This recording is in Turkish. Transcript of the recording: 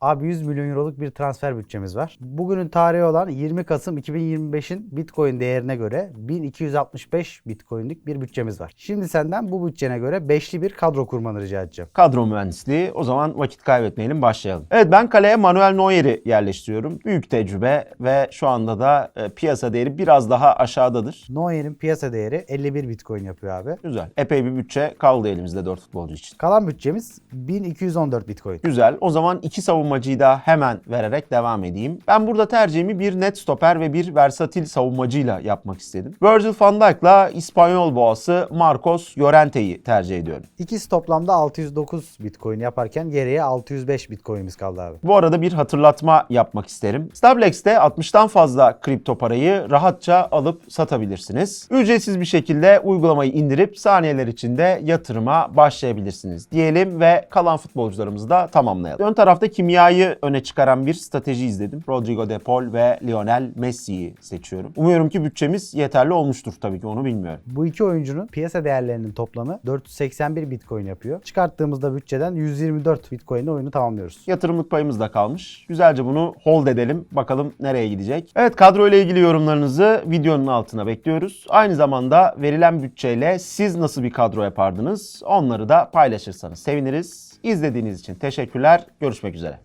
Abi 100 milyon euroluk bir transfer bütçemiz var. Bugünün tarihi olan 20 Kasım 2025'in Bitcoin değerine göre 1265 Bitcoin'lik bir bütçemiz var. Şimdi senden bu bütçene göre beşli bir kadro kurmanı rica edeceğim. Kadro mühendisliği. O zaman vakit kaybetmeyelim başlayalım. Evet ben kaleye Manuel Neuer'i yerleştiriyorum. Büyük tecrübe ve şu anda da e, piyasa değeri biraz daha aşağıdadır. Neuer'in piyasa değeri 51 Bitcoin yapıyor abi. Güzel. Epey bir bütçe kaldı elimizde 4 futbolcu için. Kalan bütçemiz 1214 Bitcoin. Güzel. O zaman iki savunmacıyı da hemen vererek devam edeyim. Ben burada tercihimi bir net stoper ve bir versatil savunmacıyla yapmak istedim. Virgil van Dijk'la İspanyol boğası Marcos Llorente'yi tercih ediyorum. İkisi toplamda 609 Bitcoin yaparken geriye 605 Bitcoin'imiz kaldı abi. Bu arada bir hatırlatma yapmak isterim. Stablex'te 60'tan fazla kripto parayı rahatça alıp satabilirsiniz. Ücretsiz bir şekilde uygulamayı indirip saniyeler içinde yatırıma başlayabilirsiniz diyelim ve kalan futbolcularımızı da tamamlayalım. Ön tarafta kimyayı öne çıkaran bir strateji izledim. Rodrigo De Paul ve Lionel Messi'yi seçiyorum. Umuyorum ki bütçemiz yeterli olmuştur tabii ki onu bilmiyorum. Bu iki oyuncunun piyasa değerlerinin toplamı 481 Bitcoin yapıyor. Çıkarttığımızda bütçeden 124 Bitcoin'le oyunu tamamlıyoruz. Yatırımlık payımız da kalmış. Güzelce bunu hold edelim. Bakalım nereye gidecek. Evet kadro ile ilgili yorumlarınızı videonun altına bekliyoruz. Aynı zamanda verilen bütçeyle siz nasıl bir kadro yapardınız? Onları da paylaşırsanız seviniriz. İzlediğiniz için teşekkürler. Görüşmek üzere.